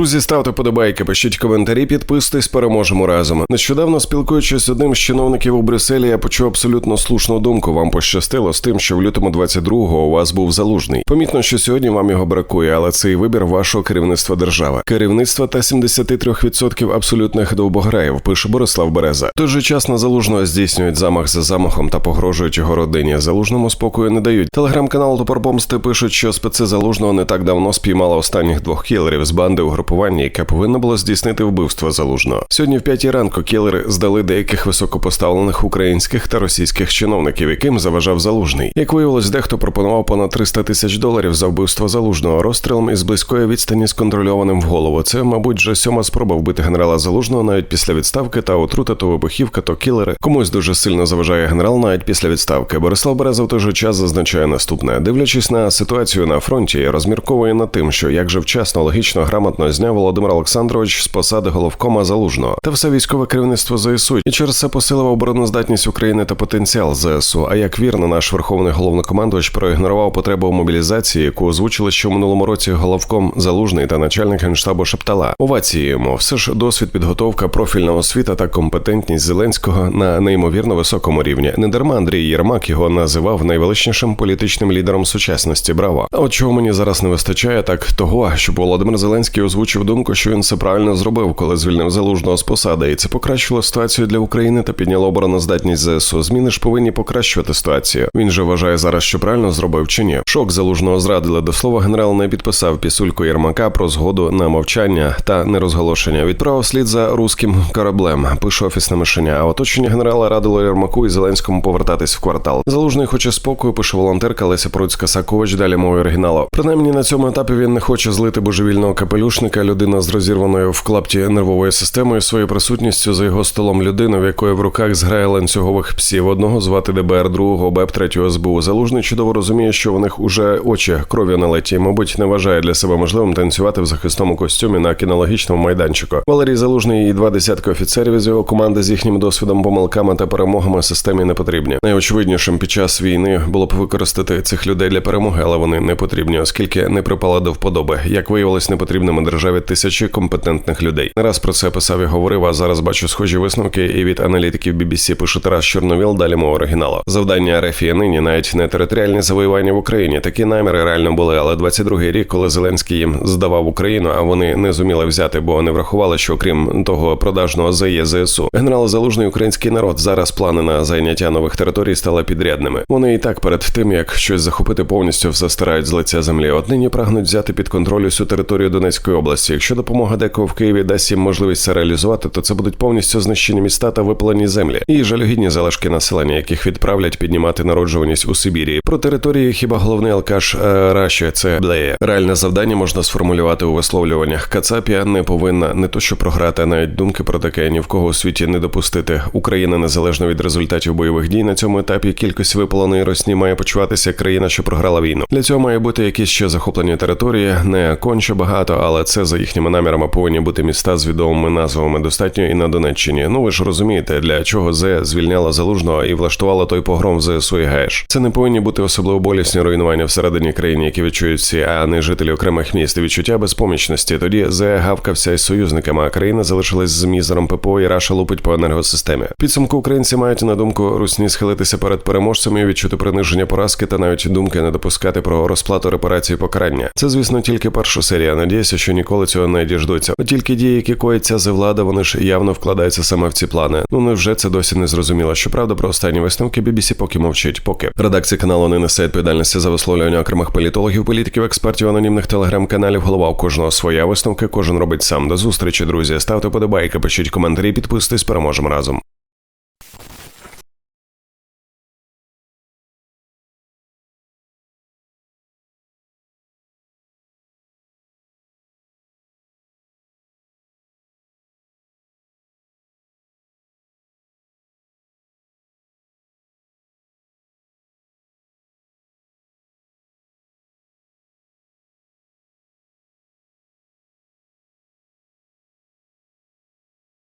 Друзі, ставте подобайки, пишіть коментарі, підписуйтесь, переможемо разом. Нещодавно спілкуючись з одним з чиновників у Брюсселі, я почув абсолютно слушну думку. Вам пощастило з тим, що в лютому 22-го у вас був залужний. Помітно, що сьогодні вам його бракує, але цей вибір вашого керівництва держави. Керівництва та 73% абсолютних довбограїв, пише Борислав Береза. Той же час на залужного здійснюють замах за замахом та погрожують його родині. Залужному спокою не дають. Телеграм-канал Топор Помсти пишуть, що специ залужного не так давно спіймала останніх двох кілерів з банди угрупування, яке повинно було здійснити вбивство залужного. Сьогодні в п'ятій ранку кілери здали деяких високопоставлених українських та російських чиновників, яким заважав залужний. Як виявилось, дехто пропонував понад 300 тисяч доларів за вбивство залужного розстрілом із близької відстані з контрольованим в голову. Це, мабуть, вже сьома спроба вбити генерала залужного навіть після відставки та отрута, то вибухівка, то кілери. Комусь дуже сильно заважає генерал навіть після відставки. Борислав Береза в той же час зазначає наступне: дивлячись на ситуацію на фронті, розмірковує над тим, що як же вчасно, логічно, грамотно зняв Володимир Олександрович з посади головкома залужного та все військове керівництво ЗСУ, і через це посилив обороноздатність України та потенціал ЗСУ. А як вірно, наш верховний головнокомандувач проігнорував потребу мобілізації, яку озвучили ще в минулому році головком залужний та начальник генштабу Шептала. Овації йому все ж досвід, підготовка, профільна освіта та компетентність Зеленського на неймовірно високому рівні. Недарма Андрій Єрмак його називав найвеличнішим політичним лідером сучасності. Браво! А от чого мені зараз не вистачає, так того, щоб Володимир Зеленський озвучив думку, що він все правильно зробив, коли звільнив залужного з посади, і це покращило ситуацію для України та підняло обороноздатність ЗСУ. Зміни ж повинні покращувати ситуацію. Він же вважає зараз, що правильно зробив чи ні. Шок залужного зрадили. До слова, генерал не підписав пісульку Єрмака про згоду на мовчання та нерозголошення. Відправив слід за руським кораблем. Пише офісне мишеня. А оточення генерала радило Єрмаку і Зеленському повертатись в квартал. Залужний хоче спокою. Пише волонтерка Леся Пруцька Сакович. Далі мовою оригіналу. Принаймні на цьому етапі він не хоче злити божевільного капелюшника. Людина з розірваною в клапті нервовою системою своєю присутністю за його столом людину, в якої в руках зграє ланцюгових псів. Одного звати ДБР, другого БЕП, третього СБУ. Залужний чудово розуміє, що в них уже очі кров'ю налеті. Мабуть, не вважає для себе можливим танцювати в захисному костюмі на кінологічному майданчику. Валерій Залужний і два десятки офіцерів із його команди з їхнім досвідом, помилками та перемогами системі не потрібні. Найочевиднішим під час війни було б використати цих людей для перемоги, але вони не потрібні, оскільки не припали до вподоби. Як виявилось, не потрібними державі тисячі компетентних людей. Не раз про це писав і говорив. А зараз бачу схожі висновки. І від аналітиків BBC пише Тарас Чорновіл. Далі мова оригіналу. Завдання РФ є нині навіть не територіальні завоювання в Україні. Такі наміри реально були. Але 22-й рік, коли Зеленський їм здавав Україну, а вони не зуміли взяти, бо не врахували, що крім того продажного ЗЄ ЗСУ, генерал Залужний український народ. Зараз плани на зайняття нових територій стали підрядними. Вони і так перед тим як щось захопити повністю все стирають з лиця землі. От нині прагнуть взяти під контроль усю територію Донецької області. Якщо допомога декого в Києві дасть їм можливість це реалізувати, то це будуть повністю знищені міста та випалені землі і жалюгідні залишки населення, яких відправлять піднімати народжуваність у Сибірі. Про території хіба головний алкаш е, Раші це Блеє. Реальне завдання можна сформулювати у висловлюваннях. Кацапія не повинна не то що програти, а навіть думки про таке ні в кого у світі не допустити. Україна незалежно від результатів бойових дій на цьому етапі кількість випаленої росні має почуватися країна, що програла війну. Для цього має бути якісь ще захоплені території, не конче багато, але це за їхніми намірами повинні бути міста з відомими назвами достатньо і на Донеччині. Ну ви ж розумієте, для чого Зе звільняла залужного і влаштувала той погром в ЗСУ і ГЕШ. Це не повинні бути особливо болісні руйнування всередині країни, які відчують всі, а не жителі окремих міст. Відчуття безпомічності. Тоді Зе гавкався із союзниками, а країна залишилась з мізером ППО і Раша лупить по енергосистемі. Підсумку українці мають на думку русні схилитися перед переможцями, і відчути приниження поразки та навіть думки не допускати про розплату репарації покарання. Це, звісно, тільки перша серія. Надіюся, що ніколи цього не діждуться. От тільки дії, які коїться за влада, вони ж явно вкладаються саме в ці плани. Ну невже це досі не зрозуміло. Щоправда, про останні висновки BBC поки мовчить. Поки редакція каналу не несе відповідальності за висловлювання окремих політологів, політиків, експертів, анонімних телеграм-каналів. Голова у кожного своя висновка. Кожен робить сам. До зустрічі, друзі. Ставте подобайки, пишіть коментарі, підписуйтесь, переможемо разом.